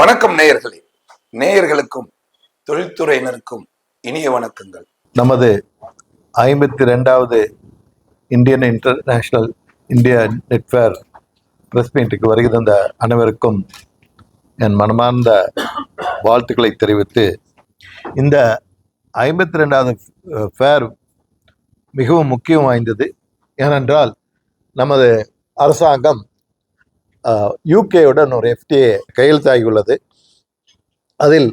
வணக்கம் நேயர்களே. நேயர்களுக்கும் தொழில்துறையினருக்கும் இனிய வணக்கங்கள். நமது ஐம்பத்தி ரெண்டாவது இந்தியன் இன்டர்நேஷ்னல் இந்தியா நெட்வேர் பிரஸ் மீட்டுக்கு வருகை தந்த அனைவருக்கும் என் மனமார்ந்த வாழ்த்துக்களை தெரிவித்து இந்த ஐம்பத்தி ரெண்டாவது ஃபேர் மிகவும் முக்கியம் வாய்ந்தது. ஏனென்றால் நமது அரசாங்கம் யூகேயுடன் ஒரு எஃப்டிஏ கையெழுத்தாகியுள்ளது. அதில்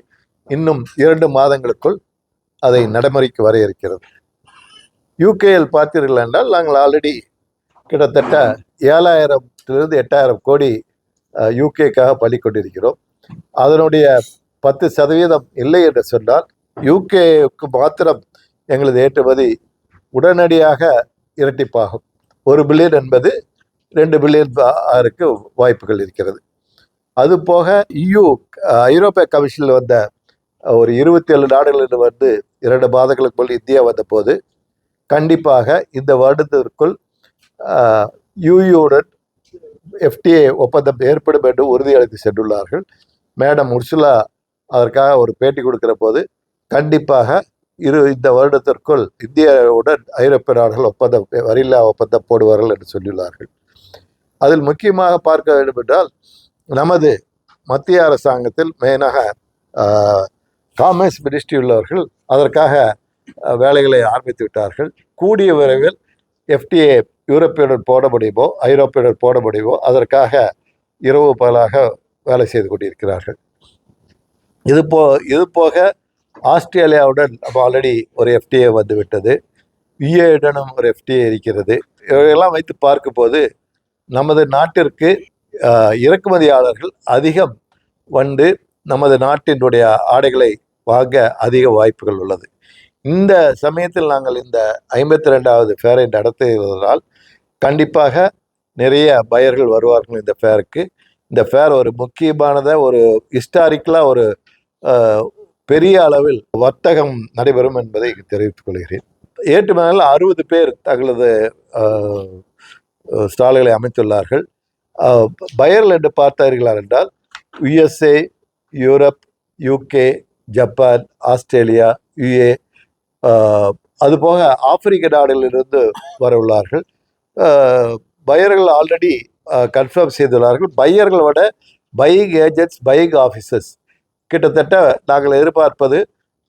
இன்னும் இரண்டு மாதங்களுக்குள் அதை நடைமுறைக்கு வர இருக்கிறது யூகேயில் பார்த்தீர்கள் என்றால் நாங்கள் ஆல்ரெடி கிட்டத்தட்ட ஏழாயிரத்திலிருந்து எட்டாயிரம் கோடி யூகேக்காக பள்ளி கொண்டிருக்கிறோம். அதனுடைய பத்து சதவீதம் இல்லை என்று சொன்னால் யூகேக்கு மாத்திரம் எங்களது ஏற்றுமதி உடனடியாக இரட்டிப்பாகும். ஒரு பில்லியன் என்பது ரெண்டு பில்லியன் ஆருக்கு வாய்ப்புகள் இருக்கிறது. அது போக இயு ஐரோப்பிய கமிஷனில் வந்த ஒரு இருபத்தி ஏழு நாடுகளில் வந்து இரண்டு மாதங்களுக்கு முன் இந்தியா வந்த போது கண்டிப்பாக இந்த வருடத்திற்குள் யூயுடன் எஃப்டிஏ ஒப்பந்தம் ஏற்படும் என்று உறுதியளித்து சென்றுள்ளார்கள். மேடம் உர்சுலா அதற்காக ஒரு பேட்டி கொடுக்கிற போது கண்டிப்பாக இரு இந்த வருடத்திற்குள் இந்தியாவுடன் ஐரோப்பிய நாடுகள் ஒப்பந்தம் வரியில்லா ஒப்பந்தம் போடுவார்கள் என்று சொல்லியுள்ளார்கள். அதில் முக்கியமாக பார்க்க வேண்டும் என்றால் நமது மத்திய அரசாங்கத்தில் மெயினாக காமர்ஸ் மினிஸ்ட்ரி உள்ளவர்கள் அதற்காக வேலைகளை ஆரம்பித்து விட்டார்கள். கூடிய விரைவில் எஃப்டிஏ யூரோப்பியுடன் போட முடியுமோ ஐரோப்பியுடன் போட முடியுமோ அதற்காக இரவு பகலாக வேலை செய்து கொண்டிருக்கிறார்கள். இது போ இது போக ஆஸ்திரேலியாவுடன் நம்ம ஆல்ரெடி ஒரு எஃப்டிஏ வந்து விட்டது யுஏயுடனும் ஒரு எஃப்டிஏ இருக்கிறது. இவையெல்லாம் வைத்து பார்க்கும்போது நமது நாட்டிற்கு இறக்குமதியாளர்கள் அதிகம் வந்து நமது நாட்டினுடைய ஆடைகளை வாங்க அதிக வாய்ப்புகள் உள்ளது. இந்த சமயத்தில் நாங்கள் இந்த ஐம்பத்தி ரெண்டாவது ஃபேரை நடத்துவதால் கண்டிப்பாக நிறைய பயர்கள் வருவார்கள் இந்த ஃபேருக்கு இந்த ஃபேர் ஒரு முக்கியமானதை ஒரு ஹிஸ்டாரிக்கலாக ஒரு பெரிய அளவில் வர்த்தகம் நடைபெறும் என்பதை தெரிவித்துக் கொள்கிறேன். ஏற்றுமதியில் அறுபது பேர் தங்களது ஸ்டால்களை அமைத்துள்ளார்கள். பயர்ல என்று பார்த்தார்களார் என்றால் USA Europe UK Japan Australia UA அதுபோக ஆப்பிரிக்க நாடுகளிலிருந்து வர உள்ளார்கள் பையர்கள் ஆல்ரெடி கன்ஃபார்ம் செய்துள்ளார்கள். பையர்கள் விட பையிங் ஏஜென்ட்ஸ் பையிங் ஆஃபீஸர்ஸ் கிட்டத்தட்ட நாங்கள் எதிர்பார்ப்பது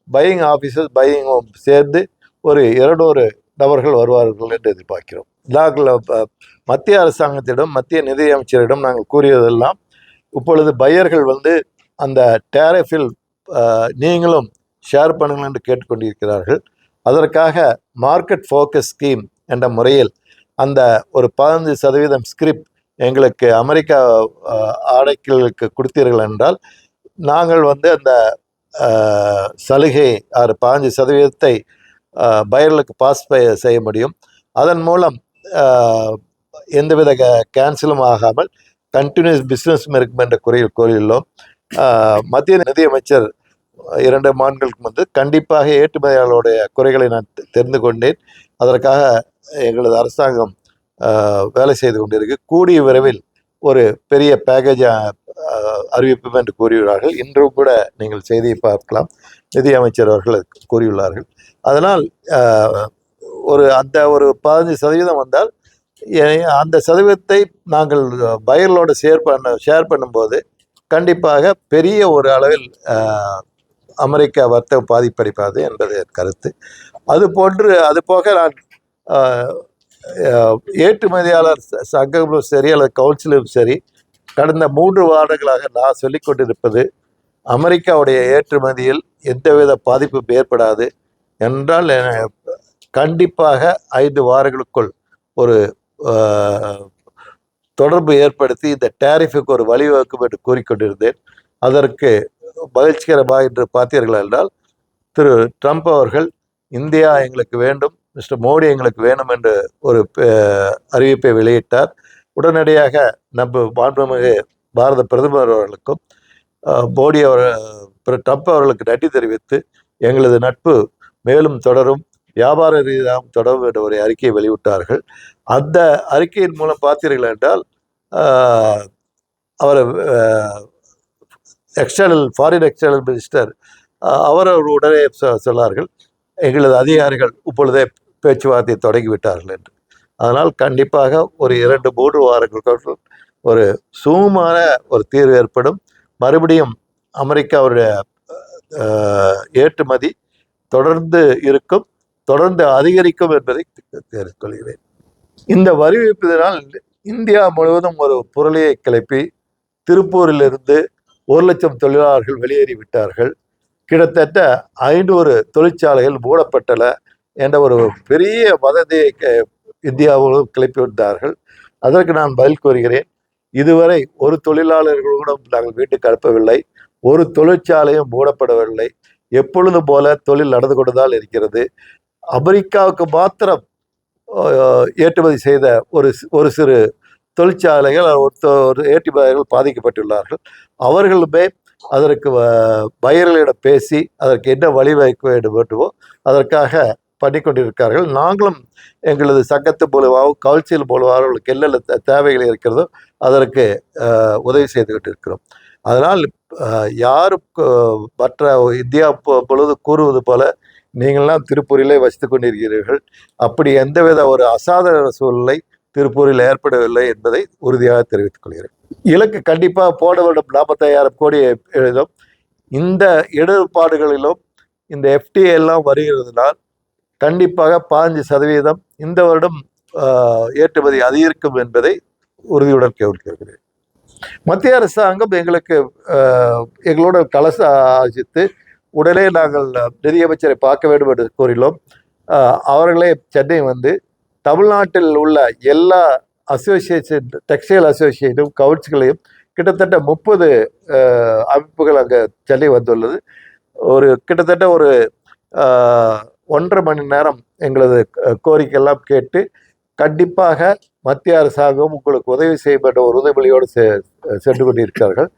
பையிங் ஆஃபீஸர்ஸ் பையிங்கும் சேர்ந்து ஒரு இருநூறு நபர்கள் வருவார்கள் என்று எதிர்பார்க்கிறோம். நாங்கள் மத்திய அரசாங்கத்திடம் மத்திய நிதியமைச்சரிடம் நாங்கள் கூறியதெல்லாம் இப்பொழுது பையர்கள் வந்து அந்த டேரிஃபில் நீங்களும் ஷேர் பண்ணுங்கள் என்று கேட்டுக்கொண்டிருக்கிறார்கள். அதற்காக மார்க்கெட் ஃபோக்கஸ் ஸ்கீம் என்ற முறையில் அந்த ஒரு பதினஞ்சு சதவீதம் ஸ்கிரிப்ட் எங்களுக்கு அமெரிக்கா ஆடைகளுக்கு கொடுத்தீர்கள் என்றால் நாங்கள் வந்து அந்த சலுகை ஆறு பதினஞ்சு சதவீதத்தை பயர்களுக்கு பாஸ் செய்ய முடியும். அதன் மூலம் எந்தவித கேன்சலும் ஆகாமல் கண்டினியூஸ் பிஸ்னஸ் இருக்கும் என்ற குறையில் கோரியுள்ளோம். மத்திய நிதியமைச்சர் இரண்டு மான்களுக்கு வந்து கண்டிப்பாக ஏற்றுமதியாளருடைய குறைகளை நான் தெரிந்து கொண்டேன். அதற்காக எங்களது அரசாங்கம் வேலை செய்து கொண்டிருக்கு. கூடிய விரைவில் ஒரு பெரிய பேக்கேஜ் அறிவிப்போம் என்று கூறியுள்ளார்கள். இன்றும் கூட நீங்கள் செய்தியை பார்க்கலாம். நிதியமைச்சர் அவர்கள் கூறியுள்ளார்கள். அதனால் ஒரு அந்த ஒரு பதினஞ்சு சதவீதம் வந்தால் அந்த சதவீதத்தை நாங்கள் பயிர்களோடு ஷேர் பண்ண ஷேர் பண்ணும்போது கண்டிப்பாக பெரிய ஒரு அளவில் அமெரிக்கா வர்த்தக பாதிப்படைப்பாது என்பது என் கருத்து. அது போன்று அது போக நான் ஏற்றுமதியாளர் சங்கமும் சரி அல்லது கவுன்சிலும் சரி கடந்த மூன்று வாரங்களாக நான் சொல்லிக் கொண்டிருப்பது அமெரிக்காவுடைய ஏற்றுமதியில் எந்தவித பாதிப்பும் ஏற்படாது என்றால் கண்டிப்பாக ஐந்து வாரங்களுக்குள் ஒரு தொடர்பு ஏற்படுத்தி இந்த டேரிஃபுக்கு ஒரு வழிவகுக்கும் என்று கூறிக்கொண்டிருந்தேன். அதற்கு மகிழ்ச்சிகரமாக என்று பார்த்தீர்கள் என்றால் திரு ட்ரம்ப் அவர்கள் இந்தியா எங்களுக்கு வேண்டும் மிஸ்டர் மோடி எங்களுக்கு வேண்டும் என்று ஒரு அறிவிப்பை வெளியிட்டார். உடனடியாக நம்ம மாண்புமிகு பாரத பிரதமர் அவர்களுக்கும் மோடி அவர் ட்ரம்ப் அவர்களுக்கு நன்றி தெரிவித்து எங்களது நட்பு மேலும் தொடரும் வியாபார ரீதியாகவும் தொடரும் என்ற ஒரு அறிக்கையை வெளியிட்டார்கள். அந்த அறிக்கையின் மூலம் பார்த்தீர்கள் என்றால் அவர் எக்ஸ்டர்னல் ஃபாரின் எக்ஸ்டர்னல் மினிஸ்டர் அவர் உடனே சொன்னார்கள் எங்களது அதிகாரிகள் இப்பொழுதே பேச்சுவார்த்தை தொடங்கிவிட்டார்கள் என்று. அதனால் கண்டிப்பாக ஒரு இரண்டு மூன்று வாரங்களுக்கு ஒரு சுமமான ஒரு தீர்வு ஏற்படும். மறுபடியும் அமெரிக்காவுடைய ஏற்றுமதி தொடர்ந்து இருக்கும். தொடர்ந்து அதிகரிக்கும் என்பதை தெரிவித்துக் கொள்கிறேன் இந்த வரி இந்தியா முழுவதும் ஒரு புரளியை கிளப்பி திருப்பூரிலிருந்து ஒரு லட்சம் தொழிலாளர்கள் வெளியேறி விட்டார்கள். கிட்டத்தட்ட ஐநூறு தொழிற்சாலைகள் மூடப்பட்டன என்ற ஒரு பெரிய வதந்தியை க- கிளப்பி விட்டார்கள். அதற்கு நான் பதில் கூறுகிறேன். இதுவரை ஒரு தொழிலாளர்கள் நாங்கள் வீட்டுக்கு அனுப்பவில்லை. ஒரு தொழிற்சாலையும் மூடப்படவில்லை. எப்பொழுதும் போல தொழில் நடந்து கொண்டுதான் இருக்கிறது. அமெரிக்காவுக்கு மாத்திரம் ஏற்றுமதி செய்த ஒரு ஒரு சிறு தொழிற்சாலைகள் ஒரு ஏற்றுமதியாளர்கள் ஒரு பாதிக்கப்பட்டுள்ளார்கள். அவர்களுமே அதற்கு வ- பயிர்களிடம் பேசி அதற்கு என்ன வழிவகுக்க வேண்டும் வேண்டுமோ அதற்காக பண்ணி கொண்டிருக்கார்கள் நாங்களும் எங்களது சங்கத்து மூலமாகவும் கவுன்சில் மூலமாக அவர்களுக்கு என்னென்ன தேவைகள் இருக்கிறதோ அதற்கு உதவி செய்து கொண்டிருக்கிறோம். அதனால் யாரும் மற்ற இந்தியா பொழுது கூறுவது போல நீங்களாம் திருப்பூரிலே வசித்து கொண்டிருக்கிறீர்கள் அப்படி எந்தவித ஒரு அசாதாரண சூழ்நிலை திருப்பூரில் ஏற்படவில்லை என்பதை உறுதியாக தெரிவித்துக் கொள்கிறேன் இலக்கு கண்டிப்பாக போட வேண்டும் நாற்பத்தையாயிரம் கோடி எழுதும் இந்த இடர்பாடுகளிலும் இந்த எஃப்டிஏ எல்லாம் வருகிறதுனால் கண்டிப்பாக பாஞ்சு சதவீதம் இந்த வருடம் ஏற்றுமதி அதிகரிக்கும் என்பதை உறுதியுடன் கேட்கிறேன் மத்திய அரசாங்கம் எங்களுக்கு எங்களோட கலச ஆசித்து உடனே நாங்கள் நிதியமைச்சரை பார்க்க வேண்டும் என்று கூறினோம். அவர்களே சென்னை வந்து தமிழ்நாட்டில் உள்ள எல்லா அசோசியேஷன் டெக்ஸ்டைல் அசோசியேஷனும் கவுன்சிலையும் கிட்டத்தட்ட முப்பது அமைப்புகள் அங்கே சென்னை வந்துள்ளது. ஒரு கிட்டத்தட்ட ஒரு ஒன்றரை மணி நேரம் எங்களது கோரிக்கையெல்லாம் கேட்டு கண்டிப்பாக மத்திய அரசாங்கம் உங்களுக்கு உதவி செய்யப்பட்ட ஒரு உதவியோடு சென்று கொண்டிருக்கிறார்கள்.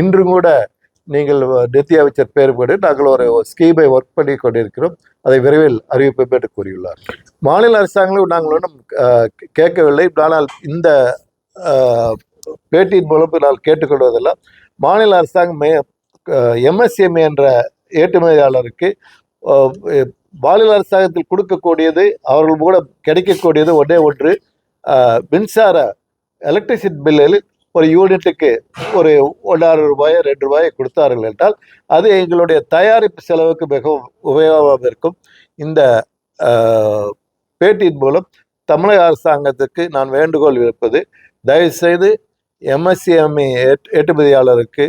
இன்று கூட நீங்கள் நிதி அமைச்சர் பேர் நாங்கள் ஒரு ஸ்கீமை ஒர்க் பண்ணி கொண்டிருக்கிறோம். அதை விரைவில் அறிவிப்போம் என்று கூறியுள்ளார். மாநில அரசாங்கங்களும் நாங்கள் ஒன்றும் கேட்கவில்லை. ஆனால் இந்த பேட்டியின் மூலம் நான் கேட்டுக்கொள்வதெல்லாம் மாநில அரசாங்கம் எம்எஸ்எம்ஏ என்ற ஏற்றுமதியாளருக்கு மாநில அரசாங்கத்தில் கொடுக்கக்கூடியது அவர்கள் கூட கிடைக்கக்கூடியது ஒன்றே ஒன்று மின்சார எலக்ட்ரிசிட்டி பில்லில் ஒரு யூனிட்டுக்கு ஒரு ஒன்றாறு ரூபாயோ ரெண்டு ரூபாயை கொடுத்தார்கள் என்றால் அது எங்களுடைய தயாரிப்பு செலவுக்கு மிகவும் உபயோகமாக இருக்கும். இந்த பேட்டியின் மூலம் தமிழக அரசாங்கத்துக்கு நான் வேண்டுகோள் விடுப்பது தயவுசெய்து எம்எஸ்சிஎம்இ ஏற்றுமதியாளருக்கு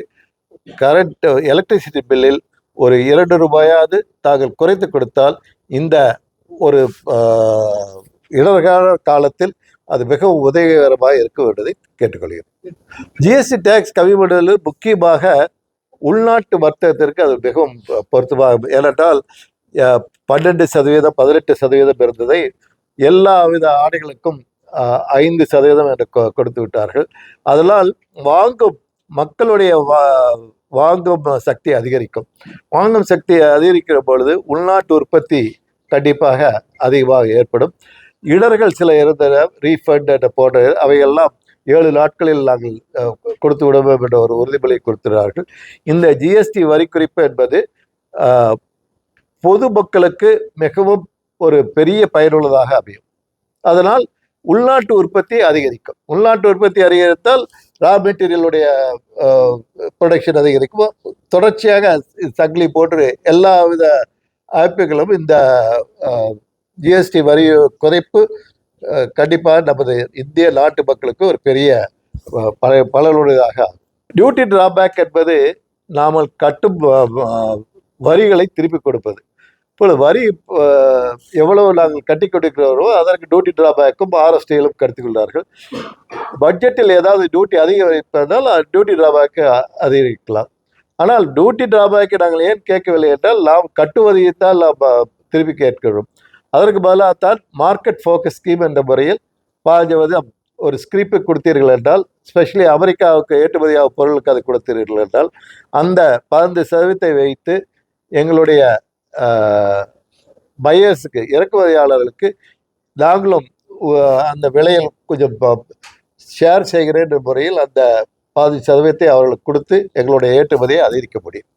கரண்ட் எலக்ட்ரிசிட்டி பில்லில் ஒரு இரண்டு ரூபாயாவது தாங்கள் குறைத்து கொடுத்தால் இந்த ஒரு இடர்கால காலத்தில் அது மிகவும் உதவிகரமாக இருக்கும் என்பதை கேட்டுக்கொள்கிறேன். ஜிஎஸ்டி டேக்ஸ் கவிமடல் முக்கியமாக உள்நாட்டு வர்த்தகத்திற்கு அது மிகவும் பொ- பொருத்தமாக ஏனென்றால் பன்னெண்டு சதவீதம் பதினெட்டு சதவீதம் இருந்ததை எல்லா வித ஆடைகளுக்கும் ஐந்து சதவீதம் என்று கொ- கொடுத்து விட்டார்கள். அதனால் வாங்கும் மக்களுடைய வா- வாங்கும் சக்தி அதிகரிக்கும். வாங்கும் சக்தி அதிகரிக்கிற பொழுது உள்நாட்டு உற்பத்தி கண்டிப்பாக அதிகமாக ஏற்படும். இடர்கள் சில இருந்தன ரீஃபண்ட் போன்ற அவையெல்லாம் ஏழு நாட்களில் நாங்கள் கொடுத்து விடுவோம் என்ற ஒரு உறுதிமொழி கொடுத்துள்ளார்கள் இந்த ஜிஎஸ்டி வரி குறிப்பு என்பது பொதுமக்களுக்கு மிகவும் ஒரு பெரிய பயனுள்ளதாக அமையும். அதனால் உள்நாட்டு உற்பத்தி அதிகரிக்கும். உள்நாட்டு உற்பத்தி அதிகரித்தால் ரா மெட்டீரியலுடைய ப்ரொடக்ஷன் அதிகரிக்கும். தொடர்ச்சியாக சங்கிலி போன்று எல்லா வித அமைப்புகளும் இந்த ஜிஎஸ்டி வரி குறைப்பு கண்டிப்பாக நமது இந்திய நாட்டு மக்களுக்கு ஒரு பெரிய பல பலனுடையதாக டியூட்டி டிராபேக் என்பது நாம் கட்டும் வரிகளை திருப்பி கொடுப்பது. இப்பொழுது வரி எவ்வளவு நாங்கள் கட்டி கொடுக்கிறோமோ அதற்கு டியூட்டி டிராபேக்கும் ஆர்எஸ்டிகளும் கருத்துக்கொள்கிறார்கள் பட்ஜெட்டில் ஏதாவது டியூட்டி அதிகரிப்பதால் டியூட்டி டிராபேக்கு அதிகரிக்கலாம். ஆனால் டியூட்டி டிராபேக்கை நாங்கள் ஏன் கேட்கவில்லை என்றால் நாம் கட்டுவதைத்தான் நாம் திருப்பி கேட்கிறோம். அதற்கு பதிலாக தான் மார்க்கெட் ஃபோக்கஸ் ஸ்கீம் என்ற முறையில் பாஞ்சவதம் ஒரு ஸ்கிரிப்பை கொடுத்தீர்கள் என்றால் ஸ்பெஷலி அமெரிக்காவுக்கு ஏற்றுமதியாக பொருளுக்கு அதை கொடுத்தீர்கள் என்றால் அந்த பதினைந்து சதவீதத்தை வைத்து எங்களுடைய பையர்ஸுக்கு இறக்குமதியாளர்களுக்கு நாங்களும் அந்த விலையில் கொஞ்சம் ஷேர் செய்கிறேன் என்ற முறையில் அந்த பாதி சதவீதத்தை அவர்களுக்கு கொடுத்து எங்களுடைய ஏற்றுமதியை அதிகரிக்க முடியும்.